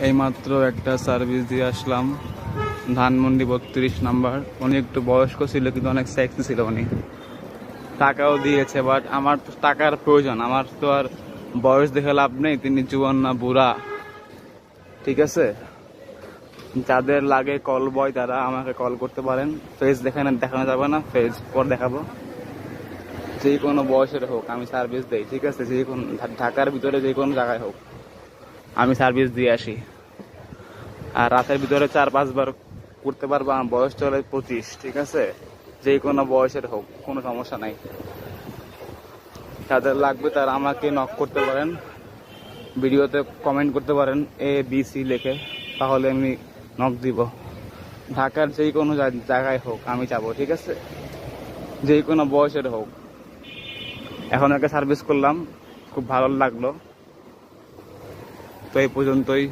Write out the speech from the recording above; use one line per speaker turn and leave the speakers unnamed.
এইমাত্র একটা সার্ভিস দিয়ে আসলাম। ধানমন্ডি বত্রিশ নাম্বার। উনি একটু বয়স্ক ছিল, কিন্তু অনেক সেক্সি ছিল উনি। টাকাও দিয়েছে বাট আমার তো টাকার প্রয়োজন। আমার তো আর বয়স দেখে লাভ নেই, তিনি জুয়ান না, বুড়া। ঠিক আছে? যাদের লাগে কল বয় তারা আমাকে কল করতে পারেন। ফেস দেখানো দেখানো যাবে না ফেস পর দেখাবো। যে কোনো বয়সের হোক, আমি সার্ভিস দেই, ঠিক আছে? যে কোনো ঢাকার ভিতরে যে কোনো জায়গায় হোক। আমি সার্ভিস দিয়ে আসি। আর রাতের ভিতরে চার পাঁচবার করতে পারব, আমার বয়স চলে পঁচিশ, ঠিক আছে? যে কোনো বয়সের হোক, কোনো সমস্যা নাই। যাদের লাগবে তারা আমাকে নক করতে পারেন, ভিডিওতে কমেন্ট করতে পারেন এ বি সি লেখে, তাহলে আমি নক দিব। ঢাকার যে কোনো জায়গায় হোক, আমি যাব, ঠিক আছে? যে কোনো বয়সের হোক। এখন একটা সার্ভিস করলাম, খুব ভালো লাগল। এই পর্যন্তই।